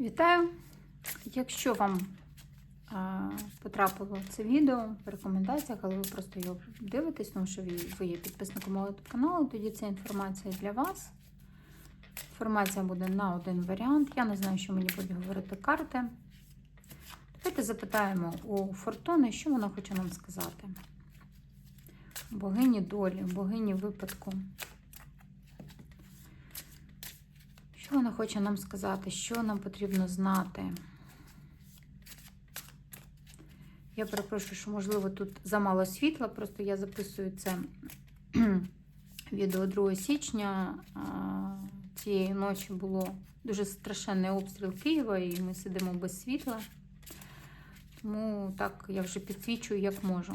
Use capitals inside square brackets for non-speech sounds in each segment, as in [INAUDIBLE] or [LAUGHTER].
Вітаю! Якщо вам а, потрапило це відео в рекомендаціях, але ви просто його дивитесь, тому що ви, є підписником мого каналу, тоді це інформація для вас. Інформація буде на один варіант. Я не знаю, що мені будуть говорити карти. Давайте запитаємо у Фортуни, що вона хоче нам сказати. Богині долі, богині випадку. Що вона хоче нам сказати? Що нам потрібно знати? Я перепрошую, що, можливо, тут замало світла, просто я записую це [CLEARS THROAT] відео 2 січня. Цієї ночі було дуже страшенний обстріл Києва, і ми сидимо без світла. Тому так я вже підсвічую, як можу.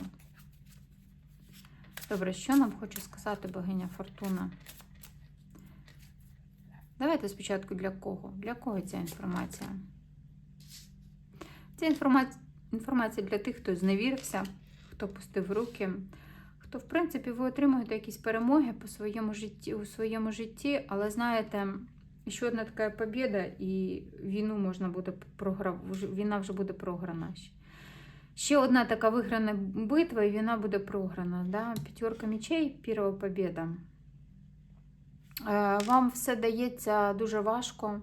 Добре, що нам хоче сказати богиня Фортуна? Давайте спочатку для кого? Для кого ця інформація? Ця інформація, інформація для тих, хто зневірився, хто пустив руки, хто, в принципі, ви отримуєте якісь перемоги по своєму житті, у своєму житті, але знаєте, ще одна така побіда, і війну можна буде програв... війна вже буде програна. Ще одна така виграна битва, і війна буде програна. Да? П'ятерка мечей, перша побіда. Вам все дається дуже важко.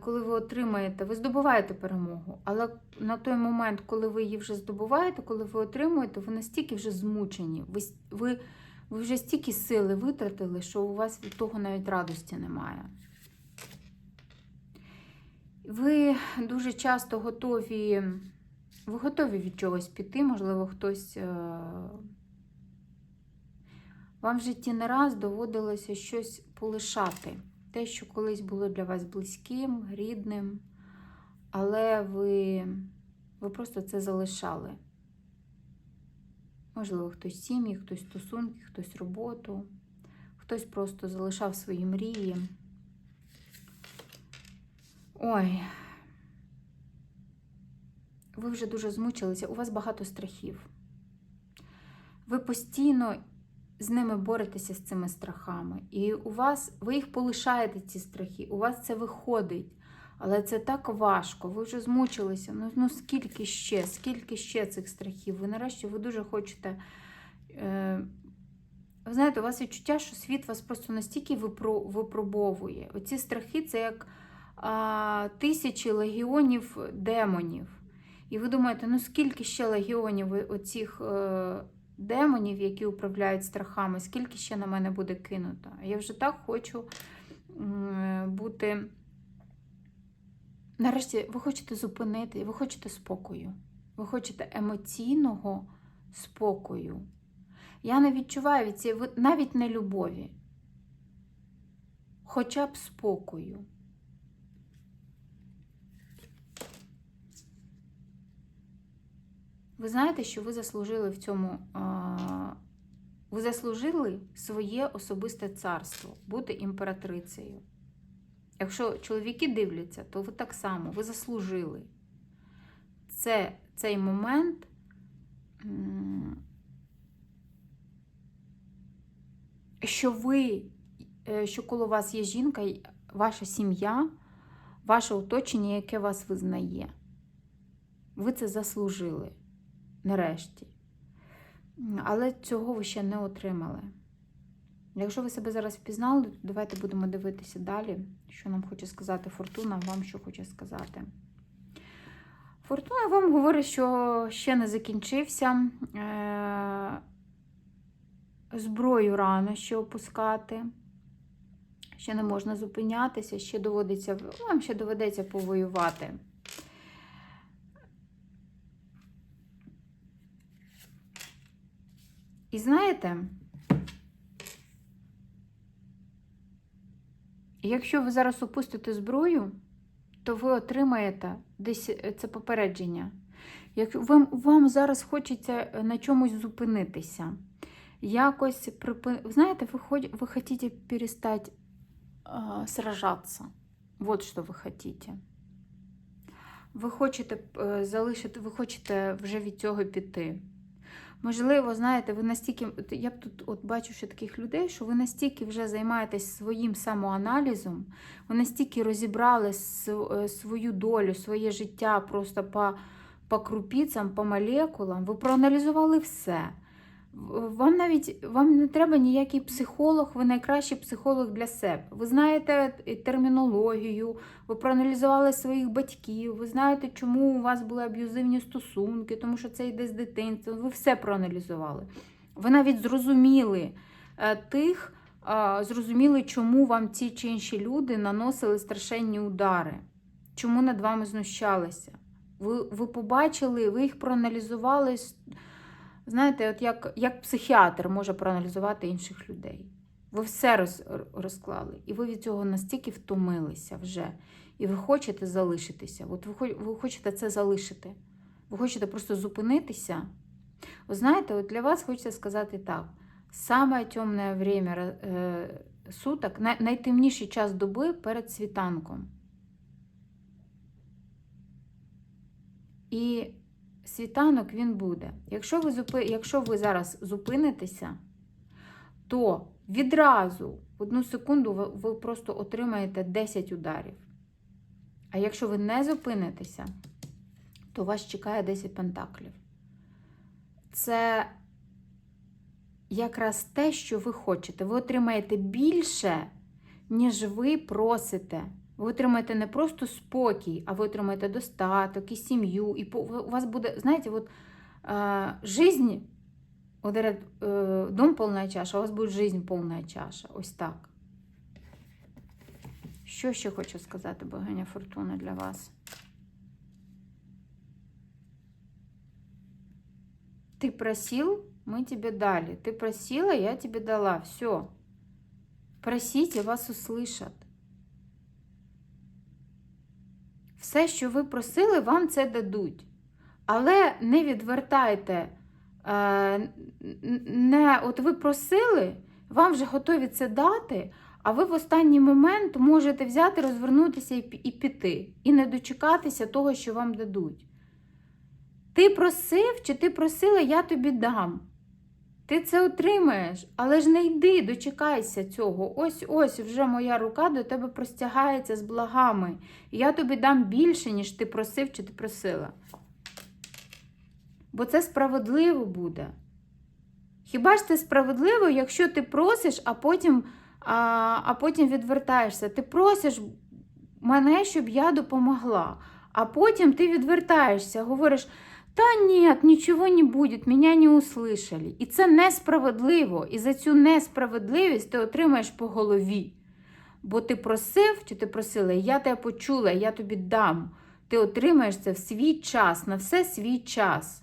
Коли ви отримаєте, ви здобуваєте перемогу, але на той момент, коли ви її вже здобуваєте, коли ви отримуєте, ви настільки вже змучені, ви, ви, ви вже стільки сили витратили, що у вас від того навіть радості немає. Ви дуже часто готові, ви готові від чогось піти, можливо, хтось. Вам в житті не раз доводилося щось полишати. Те, що колись було для вас близьким, рідним, але ви, ви просто це залишали. Можливо, хтось сім'ї, хтось стосунки, хтось роботу, хтось просто залишав свої мрії. Ой, ви вже дуже змучилися, у вас багато страхів. Ви постійно з ними боретеся з цими страхами. І у вас, ви їх полишаєте, ці страхи, у вас це виходить. Але це так важко, ви вже змучилися. Ну, ну скільки ще, скільки ще цих страхів? Ви нарешті ви дуже хочете. Е, Ви знаєте, у вас відчуття, що світ вас просто настільки випро, випробовує. Оці страхи це як а, тисячі легіонів демонів. І ви думаєте, ну скільки ще легіонів оцих. Е, демонів, які управляють страхами, скільки ще на мене буде кинуто. Я вже так хочу бути. Нарешті, ви хочете зупинити, ви хочете спокою. Ви хочете емоційного спокою. Я не відчуваю від цієї навіть не любові, хоча б спокою. Ви знаєте, що ви заслужили в цьому, ви заслужили своє особисте царство, бути імператрицею. Якщо чоловіки дивляться, то ви так само, ви заслужили. Це цей момент, що ви, е, що коло вас є жінка, ваша сім'я, ваше оточення, яке вас визнає. Ви це заслужили нарешті. Але цього ви ще не отримали. Якщо ви себе зараз впізнали, то давайте будемо дивитися далі, що нам хоче сказати Фортуна, вам що хоче сказати. Фортуна вам говорить, що ще не закінчився. Е, зброю рано ще опускати. Ще не можна зупинятися, ще доводиться, вам ще доведеться повоювати. І знаєте, якщо ви зараз опустите зброю, то ви отримаєте десь е, це попередження. Якщо вам, вам зараз хочеться е, на чомусь зупинитися, якось припи... знаєте, ви, хоч... ви хочете перестати э, сражатися. Вот що ви хочете. Ви хочете залишити, ви хочете вже від цього піти. Можливо, знаєте, ви настільки, я б тут от бачу ще таких людей, що ви настільки вже займаєтесь своїм самоаналізом, ви настільки розібрали е, свою долю, своє життя просто по, по крупіцям, по молекулам, ви проаналізували все. Вам навіть вам не треба ніякий психолог, ви найкращий психолог для себе. Ви знаєте термінологію, ви проаналізували своїх батьків, ви знаєте, чому у вас були аб'юзивні стосунки, тому що це йде з дитинства. Ви все проаналізували. Ви навіть зрозуміли е, тих, зрозуміли, чому вам ці чи інші люди наносили страшенні удари, чому над вами знущалися. Ви, ви побачили, ви їх проаналізували. Знаєте, от як, як психіатр може проаналізувати інших людей. Ви все роз, розклали, і ви від цього настільки втомилися вже. І ви хочете залишитися. От ви, ви хочете це залишити. Ви хочете просто зупинитися. Ви знаєте, от для вас хочеться сказати так: саме темне время е, суток, най, найтемніший час доби перед світанком. І світанок він буде. Якщо ви, зупи... Якщо ви зараз зупинитеся, то відразу в одну секунду ви, ви просто отримаєте 10 ударів. А якщо ви не зупинитеся, то вас чекає 10 пентаклів. Це якраз те, що ви хочете. Ви отримаєте більше, ніж ви просите. Ви отримаєте не просто спокій, а ви отримаєте достаток і сім'ю. І по- у вас буде, знаєте, от е, жизнь, от говорят, е, дом повна чаша, а у вас буде жизнь повна чаша. Ось так. Що ще хочу сказати, богиня Фортуна, для вас? Ты просил, мы тебе дали. Ты просила, я тебе дала. Все. Просите, вас услышат. Все, що ви просили, вам це дадуть. Але не відвертайте. е, Не, от ви просили, вам вже готові це дати, а ви в останній момент можете взяти, розвернутися і і піти, і не дочекатися того, що вам дадуть. Ти просив, чи ти просила, я тобі дам. Ти це отримаєш, але ж не йди, дочекайся цього. Ось ось вже моя рука до тебе простягається з благами. І я тобі дам більше, ніж ти просив чи ти просила. Бо це справедливо буде. Хіба ж це справедливо, якщо ти просиш, а потім, а, а потім відвертаєшся? Ти просиш мене, щоб я допомогла, а потім ти відвертаєшся, говориш. Та ні, нічого не буде, мене не услышали. І це несправедливо. І за цю несправедливість ти отримаєш по голові. Бо ти просив, чи ти просила, я тебе почула, я тобі дам. Ти отримаєш це в свій час, на все свій час.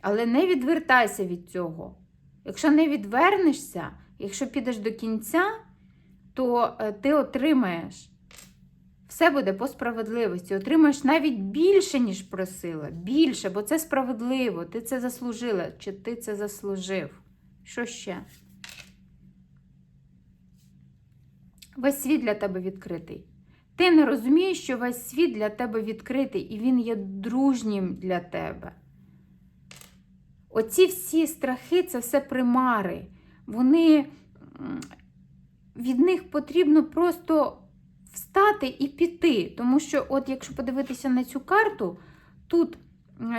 Але не відвертайся від цього. Якщо не відвернешся, якщо підеш до кінця, то е, ти отримаєш. Все буде по справедливості. Отримаєш навіть більше, ніж просила. Більше, бо це справедливо. Ти це заслужила, чи ти це заслужив. Що ще? Весь світ для тебе відкритий. Ти не розумієш, що весь світ для тебе відкритий, і він є дружнім для тебе. Оці всі страхи це все примари. Вони від них потрібно просто встати і піти. Тому що, от якщо подивитися на цю карту, тут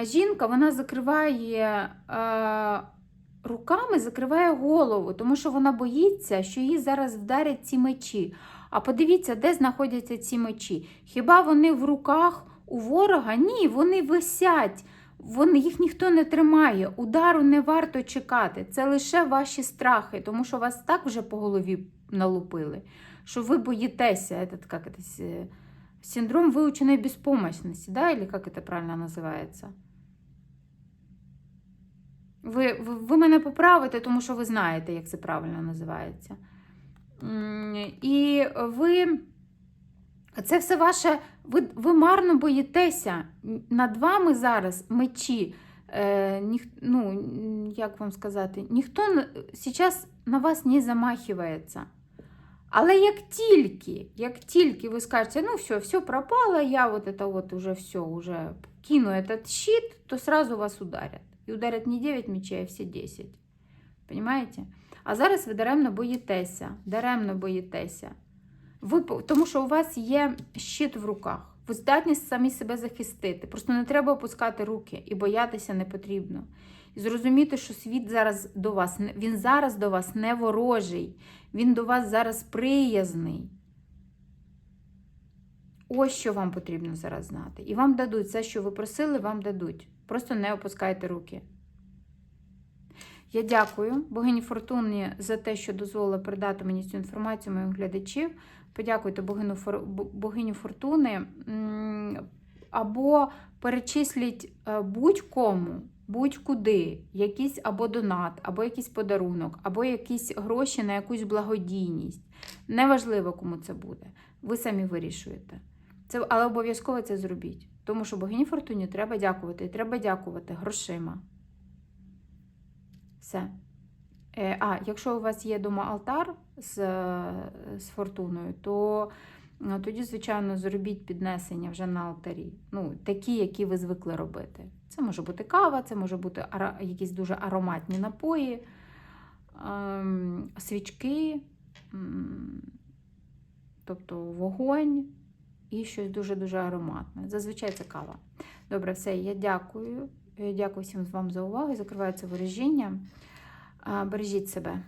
жінка вона закриває е, руками, закриває голову, тому що вона боїться, що її зараз вдарять ці мечі. А подивіться, де знаходяться ці мечі. Хіба вони в руках у ворога? Ні, вони висять. Вони, їх ніхто не тримає. Удару не варто чекати. Це лише ваші страхи, тому що вас так вже по голові налупили, що ви боїтеся. Этот, как это, с- синдром выученной беспомощности, да, или как это правильно називається? Ви, ви, ви мене поправите, тому що ви знаєте, як це правильно називається. М, І ви. Це все ваше, ви, ви марно боїтеся. Над вами зараз мечі. Е, ніх, ну, як вам сказати, ніхто зараз на вас не замахивається. Але як тільки, як тільки ви скажете, ну все, все пропало, я вот это вот уже все, уже кину этот щит, то сразу вас ударять. І ударять не 9 мечей, а всі 10. Понимаєте? А зараз ви даремно боїтеся. Даремно боїтеся. Ви, тому що у вас є щит в руках. Ви здатні самі себе захистити. Просто не треба опускати руки і боятися не потрібно. І зрозуміти, що світ зараз до вас, він зараз до вас не ворожий, він до вас зараз приязний. Ось що вам потрібно зараз знати. І вам дадуть все, що ви просили, вам дадуть. Просто не опускайте руки. Я дякую богині Фортуні за те, що дозволила передати мені цю інформацію моїм глядачів. Подякуйте богиню, Фор- бо- богиню Фортуни. Або перечисліть е, будь-кому, будь-куди, якийсь або донат, або якийсь подарунок, або якісь гроші на якусь благодійність. Неважливо, кому це буде. Ви самі вирішуєте. Це, але обов'язково це зробіть. Тому що богині Фортуні треба дякувати. І треба дякувати грошима. Все. Е, а, якщо у вас є дома алтар з, з фортуною, то е, тоді, звичайно, зробіть піднесення вже на алтарі. Ну, такі, які ви звикли робити. Це може бути кава, це може бути якісь дуже ароматні напої, ем, свічки, тобто вогонь і щось дуже-дуже ароматне. Зазвичай це кава. Добре, все, я дякую. Е, Дякую всім вам за увагу. Закриваю це. Бережіть себе.